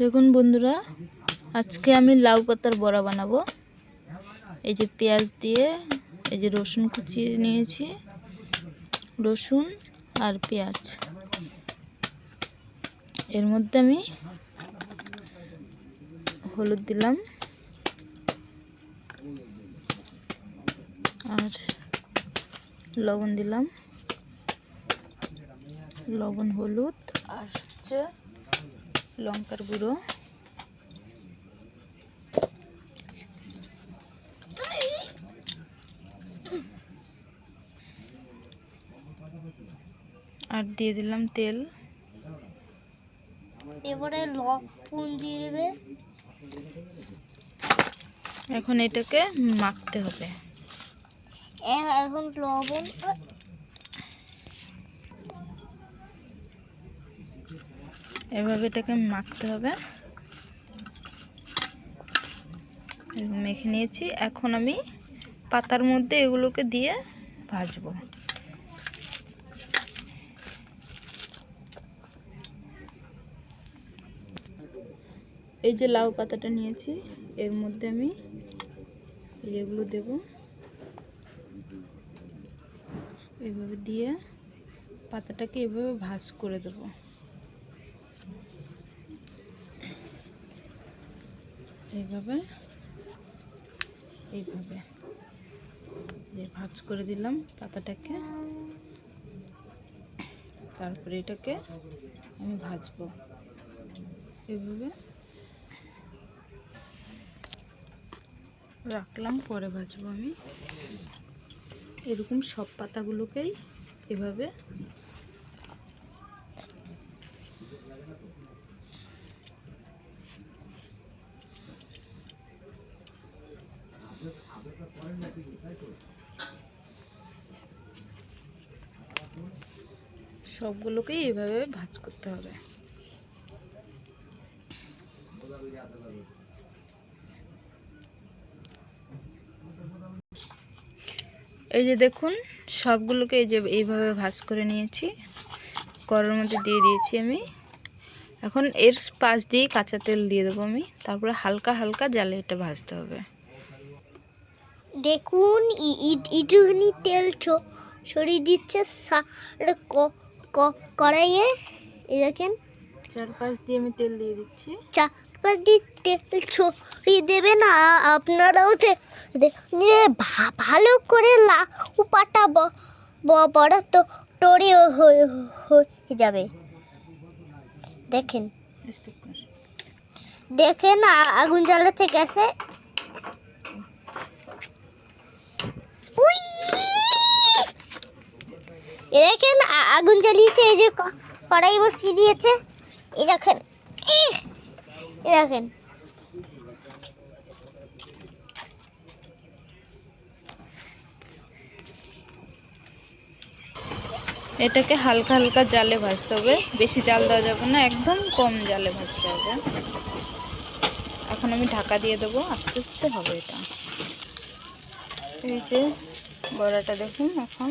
দেখুন বন্ধুরা, আজকে আমি লাউ পাতার বড়া বানাবো। এই যে পেঁয়াজ দিয়ে এই যে রসুন কুচিয়ে নিয়েছি, রসুন আর পেঁয়াজ। এর মধ্যে আমি হলুদ দিলাম আর লবণ দিলাম। লবণ, হলুদ আর হচ্ছে লঙ্কার গুঁড়ো। আর দিয়ে দিলাম তেল। এবারে লবণ দিয়ে দেবে। এখন এটাকে মাখতে হবে। এখন লবণ এভাবে এটাকে মাখতে হবে। মেখে নিয়েছি। এখন আমি পাতার মধ্যে এগুলোকে দিয়ে ভাজবো। এই যে লাউ পাতাটা নিয়েছি, এর মধ্যে আমি এগুলো দেব। এভাবে দিয়ে পাতাটাকে এভাবে ভাজ করে দেবো। এইভাবে এইভাবে। যে ভাজ করে দিলাম পাতাটাকে, তারপরে এটাকে আমি ভাজবো। এইভাবে রাখলাম, পরে ভাজবো আমি। এরকম সব পাতাগুলোকেই এভাবে সবগুলোকেই এভাবে ভাজ করতে হবে। এই যে দেখুন, সবগুলোকে এই যে এইভাবে ভাজ করে নিয়েছি। কড়ার মধ্যে দিয়ে দিয়েছি আমি। এখন এর পাশ দিয়ে কাঁচা তেল দিয়ে দেবো আমি। তারপরে হালকা হালকা জালে এটা ভাজতে হবে। দেখুন, ই- ই- একটুখানি তেল ছড়িয়ে দিচ্ছে ক- কড়াইয়ে এই দেখেন। চারপাশ দিয়ে আমি তেল দিয়ে দিচ্ছি। চার চারপাশ দিয়ে তেল ছড়িয়ে দেবেন আপনারাও দে- দে- ভা- ভালো করে লা উপাটা বড় তো টরে হয়ে হয়ে যাবে। দেখেন। দেখেন আগুন জ্বালাচ্ছে গ্যাসে দেখেন আগুন জ্বালিয়েছে, এই যে কড়াই বসিয়ে দিয়েছে। এই দেখেন! এই দেখেন। এটাকে হালকা হালকা জালে ভাজতে হবে। বেশি জাল দেওয়া যাবে না, একদম কম জালে ভাজতে হবে। এখন আমি ঢাকা দিয়ে দেবো, আস্তে আস্তে হবে এটা। এই যে বড়াটা দেখুন এখন।